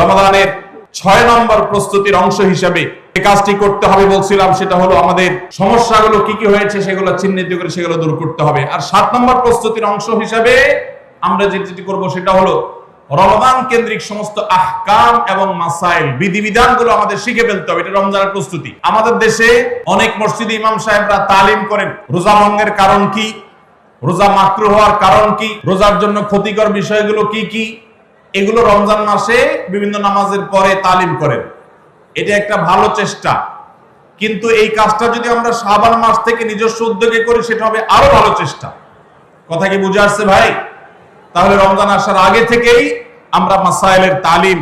রমাদানের ছয় নম্বর প্রস্তুতির অংশ হিসাবে যে কাজটি করতে হবে বলছিলাম, সেটা হলো আমাদের সমস্যাগুলো কি কি হয়েছে সেগুলো চিহ্নিত করে সেগুলো দূর করতে হবে। আর সাত নম্বর প্রস্তুতির অংশ আমরা যেটি সেটা হলো কেন্দ্রিক সমস্ত আহকাম এবং মাসাইল আমাদের শিখে ফেলতে হবে। এটা রমজানের প্রস্তুতি। আমাদের দেশে অনেক মসজিদে ইমাম সাহেবরা তালিম করেন। রোজা ভঙ্গের কারণ কি? রোজা মাকরু হওয়ার কারণ কি? রোজার জন্য ক্ষতিকর বিষয়গুলো কি কি? এগুলো রমজান মাসে বিভিন্ন নামাজের পরে তালিম করেন। এটা একটা ভালো চেষ্টা। কিন্তু এই কাজটা যদি আমরা শাবান মাস থেকে নিজস্ব উদ্যোগে করি, সেটা হবে আরও ভালো চেষ্টা। কথা কি বুঝে আসছে ভাই? তাহলে রমজান আসার আগে থেকেই আমরা মাসাইলের তালিম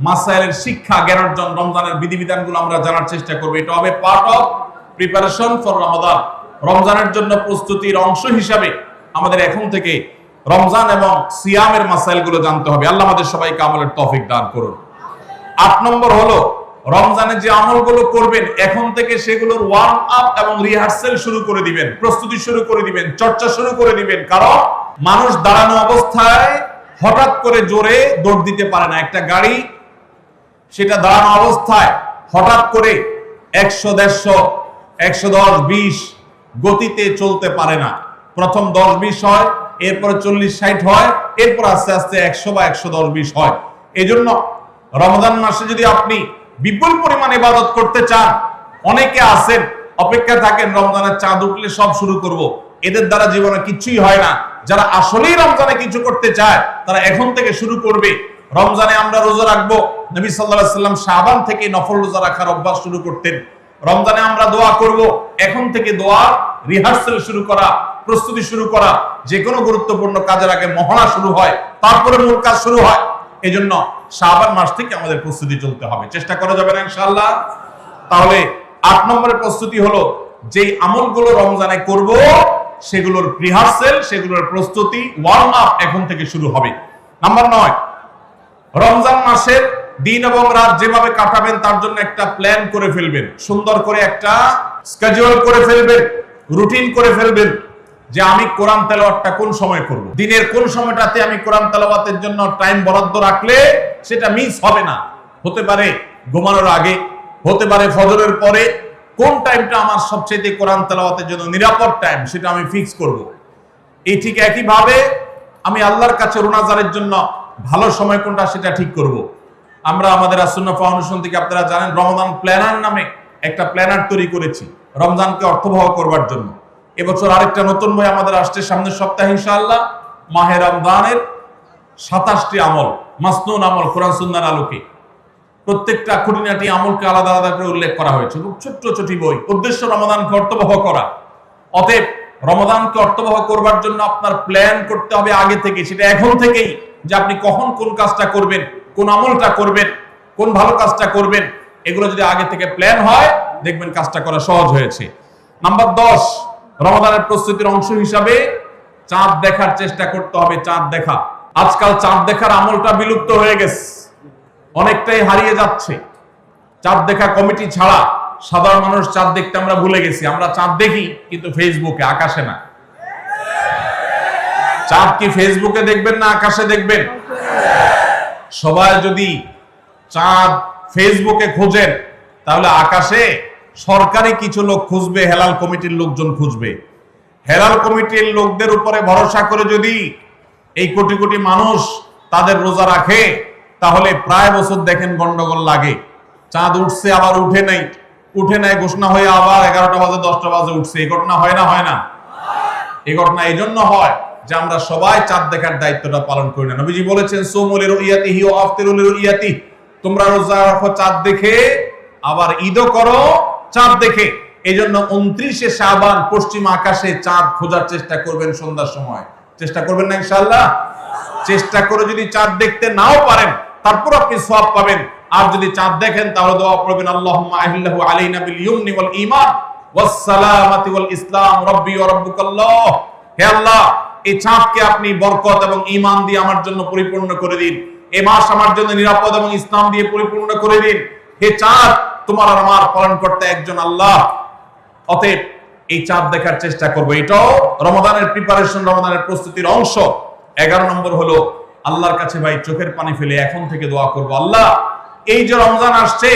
মাসাইলের শিক্ষা, জ্ঞান অর্জন, রমজানের বিধিবিধানগুলো আমরা জানার চেষ্টা করব। এটা হবে part of preparation for Ramadan রমজানের জন্য প্রস্তুতির অংশ হিসাবে আমাদের এখন থেকে রমজান এবং সিয়ামের মাসাইলগুলো জানতে হবে। আল্লাহ আমাদের সবাইকে আমলের তৌফিক দান করুন। আট নম্বর হলো, রমজানে যে আমলগুলো করবেন, এখন থেকে সেগুলোর ওয়ার্ম আপ এবং রিহার্সেল শুরু করে দিবেন, প্রস্তুতি শুরু করে দিবেন, চর্চা শুরু করে দিবেন। কারণ মানুষ দাঁড়ানো অবস্থায় হঠাৎ করে জোরে দৌড় দিতে পারে না। একটা গাড়ি, সেটা দাঁড়ানো অবস্থায় হঠাৎ করে একশো, দেড়শো, একশো দশ, বিশ গতিতে চলতে পারে না। প্রথম দশ, বিশ হয় এরপরে চল্লিশ ষাট হয়, এরপর আস্তে আস্তে একশো বা একশো দশ বিশ হয়। এই জন্য রমজান মাসে যদি আপনি বিপুল পরিমাণ ইবাদত করতে চান, অনেকে আছেন অপেক্ষা থাকেন, রমজানের চাঁদ উঠলে সব শুরু করব। এদের দ্বারা জীবনে কিছুই হয় না। যারা আসলেই রমজানে কিছু করতে চায়, তারা এখন থেকে শুরু করবে। রমজানে আমরা রোজা রাখব। নবী সাল্লাহ সাল্লাম শাহবান থেকে নফল রোজা রাখার অভ্যাস শুরু করতেন। রমজানে আমরা দোয়া করব। এখন থেকে দোয়া, রিহার্সেল শুরু করা প্রস্তুতি শুরু করা যে কোনো গুরুত্বপূর্ণ কাজের আগে মহড়া শুরু হয়, তারপরে মূল কাজ শুরু হয়। এই জন্য শাহবান মাস থেকে আমাদের প্রস্তুতি চলতে হবে। চেষ্টা করা যাবে না ইনশাআল্লাহ। তাহলে আট নম্বরের প্রস্তুতি হলো, যেই আমলগুলো রমজানে করব, সেগুলোর রিহার্সেল সেগুলোর প্রস্তুতি ওয়ার্ম আপ এখন থেকে শুরু হবে। নাম্বার নয়, রমজান মাসের দিন এবং রাত যেভাবে কাটাবেন, তার জন্য একটা প্ল্যান করে ফেলবেন। সুন্দর করে একটা স্কেজুয়াল করে ফেলবেন রুটিন করে ফেলবেন। যে আমি কোরআন তেলাওয়াতটা কোন সময় করব? দিনের কোন সময়টাতে আমি কোরআন তেলাওয়াতের জন্য টাইম বরাদ্দ রাখলে সেটা মিস হবে না। হতে পারে ঘুমানোর আগে, হতে পারে ফজরের পরে। কোন টাইমটা আমার সবচেয়ে কোরআন তেলাওয়াতের জন্য নিরাপদ টাইম সেটা আমি ফিক্স করব। এই ঠিক একইভাবে আমি আল্লাহর কাছে রোনাজারের জন্য ভালো সময় কোনটা সেটা ঠিক করব। আমরা আমাদের আসন্ন ফাউন্ডেশন থেকে আপনারা জানেন, রমজান প্ল্যানার নামে একটা প্ল্যানার তৈরি করেছি, রমজানকে অর্থবহ করবার জন্য। এবছর আরেকটা নতুন বই আমাদের আসছে সামনের সপ্তাহে ইনশাআল্লাহ, মাহে রমজানের সাতাশটি আমল, মাসনুন আমল, কোরআন সুন্নার আলোকে। প্রত্যেকটা খুঁটিনাটি আমলকে আলাদা আলাদা করে উল্লেখ করা হয়েছে। খুব ছোট্ট ছোটি বই, উদ্দেশ্য রমাদানকে অর্থবহ করা। অতএব রমাদানকে অর্থবহ করবার জন্য আপনার প্ল্যান করতে হবে আগে থেকে, সেটা এখন থেকেই, যে আপনি কখন কোন কাজটা করবেন, কোন আমলটা করবেন, কোন ভালো কাজটা করবেন, এগুলো যদি আগে থেকে প্ল্যান হয়, দেখবেন কাজটা করা সহজ হয়েছে। নাম্বার দশ রমাদানের প্রস্তুতির অংশ হিসাবে চাঁদ দেখার চেষ্টা করতে হবে, চাঁদ দেখা। আজকাল চাঁদ দেখার আমলটা বিলুপ্ত হয়ে গেছে। অনেকটাই হারিয়ে যাচ্ছে। চাঁদ দেখা কমিটি ছাড়া সাধারণ মানুষ চাঁদ দেখতে আমরা ভুলে গেছি। আমরা চাঁদ দেখি, কিন্তু ফেসবুকে আকাশে না। চাঁদ কি ফেসবুকে দেখবেন না আকাশে দেখবেন? সবাই যদি চাঁদ ফেসবুকে খোঁজেন, তাহলে আকাশে সরকারি কিছু লোক খুঁজবে, হেলাল কমিটির লোকজন খুঁজবে। হেলাল কমিটির লোকদের উপরে ভরসা করে যদি এই কোটি কোটি মানুষ তাদের রোজা রাখে, তাহলে প্রায় বছর দেখেন গন্ডগোল লাগে। চাঁদ উঠছে, আবার উঠে নাই। উঠে নাই, ঘোষণা হয়ে আবার এগারোটা বাজে, দশটা বাজে উঠছে। এই ঘটনা হয় না হয় না? এই ঘটনা এই জন্য হয় যে আমরা সবাই চাঁদ দেখার দায়িত্বটা পালন করি না। নবীজি বলেছেন সোমলের ইয়াতি হি আফতিরুলের ইয়াতি। তোমরা রোজা রাখো চাঁদ দেখে, আবার ঈদও করো চাঁদ দেখে। এই জন্য উনত্রিশে শাবান পশ্চিম আকাশে চাঁদ খোঁজার চেষ্টা করবেন সন্ধ্যার সময়। চেষ্টা করবেন না ইনশাআল্লাহ? চেষ্টা করে যদি চাঁদ দেখতে নাও পারেন, তারপর আপনি সব পাবেন। আর যদি চাঁদ দেখেন, তাহলে দোয়া পড়বেন আল্লাহুম্মা আহিল্লাহু আলাইনা বিল ইউমনি ওয়াল ঈমান ওয়াস সালামাতি ওয়াল ইসলাম, রব্বি ওয়া রাব্বুকাল্লাহ। হে আল্লাহ, এই চাঁদকে আপনি বরকত এবং ঈমান দিয়ে আমার জন্য পরিপূর্ণ করে দিন। এই মাস আমার জন্য নিরাপদ এবং ইসলাম দিয়ে পরিপূর্ণ করে দিন। হে চাঁদ তোমার আর আমার পালন করতে একজন আল্লাহ। অতএব এই চাঁদ দেখার চেষ্টা করব। এটাও রমাদানের প্রিপারেশন রমাদানের প্রস্তুতির অংশ। এগারো নম্বর হলো, আল্লাহর কাছে ভাই চোখের পানি ফেলে এখন থেকে দোয়া করব, আল্লাহ, এই যে রমজান আসছে,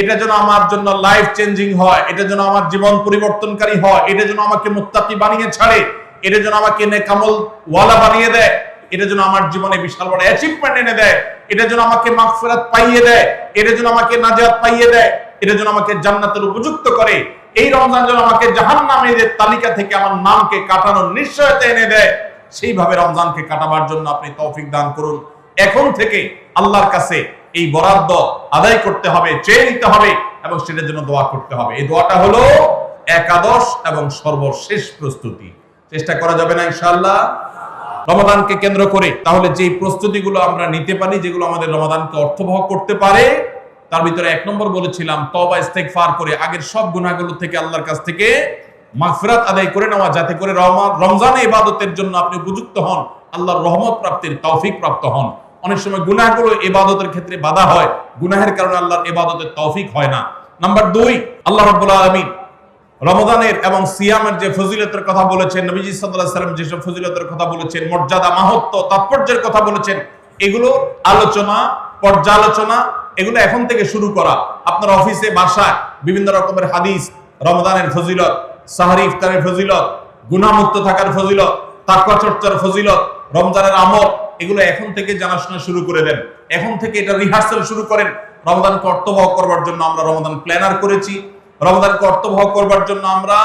এটা যেন আমার জন্য লাইফ চেঞ্জিং হয়, এটা যেন আমার জীবন পরিবর্তনকারী হয়, এটা যেন আমাকে মুত্তাকি বানিয়ে ছাড়ে, এটা যেন আমাকে নেকামল ওয়ালা বানিয়ে দেয়। এটা যেন আমার জীবনে বিশাল বড় অ্যাচিভমেন্ট এনে দেয়। এটা যেন আমাকে মাগফিরাত পাইয়ে দেয়। এটা যেন আমাকে নাজাত পাইয়ে দেয়। এটা যেন আমাকে জান্নাতের উপযুক্ত করে। এই রমজান যেন আমাকে জাহান জাহান্নামীদের তালিকা থেকে আমার নামকে কাটানোর নিশ্চয়তা এনে দেয়। সেইভাবে রমজানকে কাটাবার জন্য আপনি তৌফিক দান করুন। এখন থেকে আল্লাহর কাছে এই বরাদ্দ আদায় করতে হবে, চেয়ে নিতে হবে এবং সেটার জন্য দোয়া করতে হবে। এই দোয়াটা হলো একাদশ এবং সর্বশেষ প্রস্তুতি। চেষ্টা করা যাবে না ইনশাআল্লাহ। রমাদানকে কেন্দ্র করে, তাহলে যে প্রস্তুতিগুলো আমরা নিতে পারি, যেগুলো আমাদের রমাদানকে অর্থবহ করতে পারে, তার ভিতরে এক নম্বর বলেছিলাম তবা ইস্তেগফার করে আগের সব গুনাহগুলো থেকে আল্লাহর কাছ থেকে মাগফিরাত আদায় করে নেওয়া, যাতে করে রমজানে ইবাদতের জন্য আপনি উপযুক্ত হন, আল্লাহর রহমত প্রাপ্তির তৌফিক প্রাপ্ত হন। অনেক সময় গুনাহগুলো ইবাদতের ক্ষেত্রে বাধা হয়, গুনাহের কারণে আল্লাহর ইবাদতের তৌফিক হয় না। নাম্বার দুই, আল্লাহ রাব্বুল আলামিন রমজানের এবং সিয়ামের যে ফজিলতের কথা বলেছেন নবীজি সাল্লাম, যেসব ফজিলতের কথা বলেছেন, মর্যাদা, মাহাত্ম্য, তাৎপর্যের কথা বলেছেন, এগুলো আলোচনা, পর্যালোচনা, এগুলো এখন থেকে শুরু করা। আপনার অফিসে, বাসায় বিভিন্ন রকমের হাদিস রমদানের ফজিলত সাহারি ইফতারের ফজিলত গুণামুক্ত থাকার ফজিলত, তাকওয়া চর্চার ফজিলত, রমজানের আমল, এগুলো এখন থেকে জানাশোনা শুরু করে দেন। এখন থেকে এটা রিহার্সাল শুরু করেন। রমদান কর্তব্য করবার জন্য আমরা রমদান প্ল্যানার করেছি। রমজান কর্তব্য করবার জন্য আমরা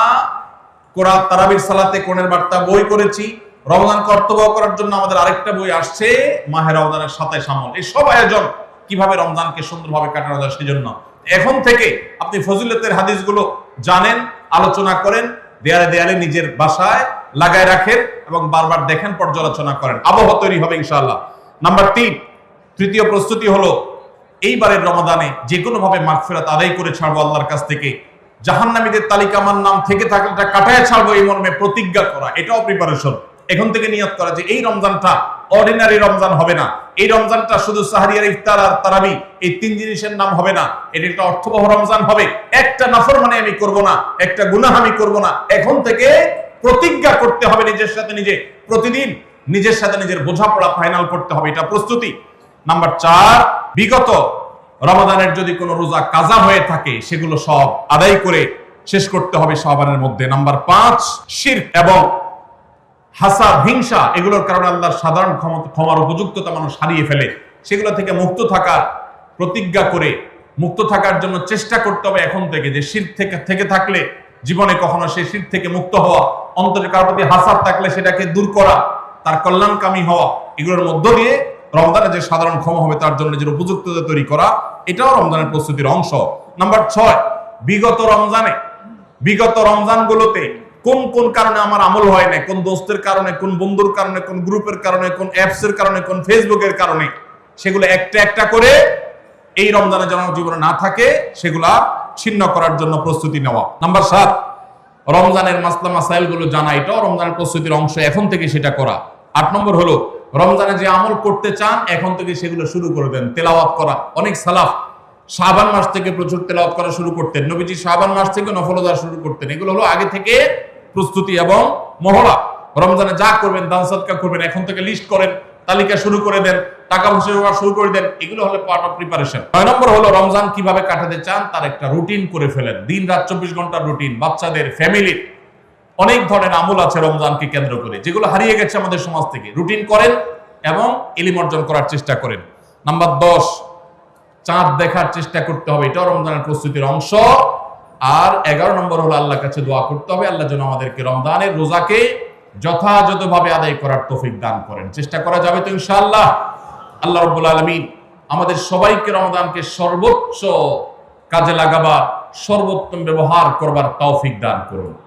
কোরআন, তারাবির সালাতে কোণের বার্তা বই করেছি রমজান কর্তব্য করার জন্য আমাদের আরেকটা বই আসছে, মাহে রমজানের সাতাইশ আমল। এই সব আয়োজন কীভাবে রমজানকে সুন্দরভাবে কাটানো যায় সেজন্য। এখন থেকে আপনি ফজিলতের হাদিসগুলো জানেন, আলোচনা করেন, দেয়ালে দেয়ালে নিজের বাসায় লাগায় রাখেন এবং বারবার দেখেন, পর্যালোচনা করেন। আবহাওয়া তৈরি হবে ইনশাআল্লাহ। নাম্বার তিন, তৃতীয় প্রস্তুতি হলো এইবারের রমাদানে যে কোনো ভাবে মাগফিরাত আদায় করে ছাড়বো আল্লাহর কাছ থেকে। জাহান্নামীদের তালিকা আমার নাম থেকে থাকলে কাটায় ছাড়বো এই মর্মে প্রতিজ্ঞা করা, এটাও প্রিপারেশন এখন থেকে নিয়ত করা যে এই রমজানটা অর্ডিনারি রমজান হবে না। এই রমজানটা শুধু সাহারিয়ার ইফতার আর তারাবি, এই তিন জিনিসের নাম হবে না। এটা একটা অর্থবহ রমজান হবে। একটা নাফর মানে আমি করব না, একটা গুনাহ আমি করব না। এখন থেকে প্রতিজ্ঞা করতে হবে নিজের সাথে নিজে। প্রতিদিন নিজের সাথে নিজের বোঝাপড়া ফাইনাল করতে হবে, এটা প্রস্তুতি। নাম্বার চার, বিগত রমাদানের যদি কোনো রোজা কাজা হয়ে থাকে, সেগুলো সব আদায় করে শেষ করতে হবে সাবানের মধ্যে। নাম্বার পাঁচ শির এবং হাসা হিংসা, এগুলোর কারণে আল্লাহর সাধারণ ক্ষমতা ক্ষমার উপযুক্ততা মানুষ হারিয়ে ফেলে। সেগুলো থেকে মুক্ত থাকার প্রতিজ্ঞা করে, মুক্ত থাকার জন্য চেষ্টা করতে হবে এখন থেকে যে শীত থেকে থেকে থাকলে জীবনে কখনো সেই শীত থেকে মুক্ত হওয়া, অন্তরে কারোর প্রতি হাসার থাকলে সেটাকে দূর করা, তার কল্যাণকামী হওয়া, এগুলোর মধ্য দিয়ে রমজানে যে সাধারণ ক্ষমা হবে, তার জন্য যে উপযুক্ততা তৈরি করা, এটাও রমজানের প্রস্তুতির অংশ। নাম্বার ছয়, বিগত রমজানে, বিগত রমজানগুলোতে কোন কোন কারণে আমার আমল হয় না কোন দোস্তের কারণে, কোন বন্ধুর কারণে, কোন গ্রুপের কারণে, কোন অ্যাপসের কারণে, কোন ফেসবুকের কারণে, সেগুলো একটা একটা করে এই রমজানে যেন জীবনে না থাকে, সেগুলা ছিন্ন করার জন্য প্রস্তুতি নেওয়া। নাম্বার সাত, রমজানের মাসলা মাসাইলগুলো জানা, এটাও রমজানের প্রস্তুতির অংশ, এখন থেকে সেটা করা। আট নম্বর হলো রমজানে যে আমল করতে চান, এখন থেকে সেগুলো শুরু করে দেন তেলাওয়াত করা। অনেক সালাফ শাবান মাস থেকে প্রচুর তেলাওয়াত করা শুরু করতেন। নবীজি শাবান মাস থেকে নফলদা শুরু করতেন। এগুলো হলো আগে থেকে প্রস্তুতি এবং মহড়া। রমজানে যা করবেন, দান সদকা করবেন, এখন থেকে লিস্ট করেন, তালিকা শুরু করে দেন, টাকা পয়সা জোগাড় শুরু করে দেন, এগুলো হলো পার্ট অফ প্রিপারেশন নয় নম্বর হলো রমজান কীভাবে কাটাতে চান, তার একটা রুটিন করে ফেলেন। দিন রাত চব্বিশ ঘণ্টার রুটিন বাচ্চাদের ফ্যামিলির অনেক ধরনের আমল আছে রমজানকে কেন্দ্র করে, যেগুলো হারিয়ে গেছে আমাদের সমাজ থেকে। রুটিন করেন এবং এলিম অর্জন করার চেষ্টা করেন। নাম্বার দশ, চাঁদ দেখার চেষ্টা করতে হবে। এটাও রমজানের প্রস্তুতির অংশ। আর এগারো নম্বর হলো আল্লাহর কাছে দোয়া করতে হবে। আল্লাহ যেন আমাদেরকে রমজানের রোজাকে যথাযথভাবে আদায় করার তৌফিক দান করেন। চেষ্টা করা যাবে তো ইনশাআল্লাহ। আল্লাহ রব্বুল আলমিন আমাদের সবাইকে রমজানকে সর্বোচ্চ কাজে লাগাবার, সর্বোত্তম ব্যবহার করবার তৌফিক দান করুন।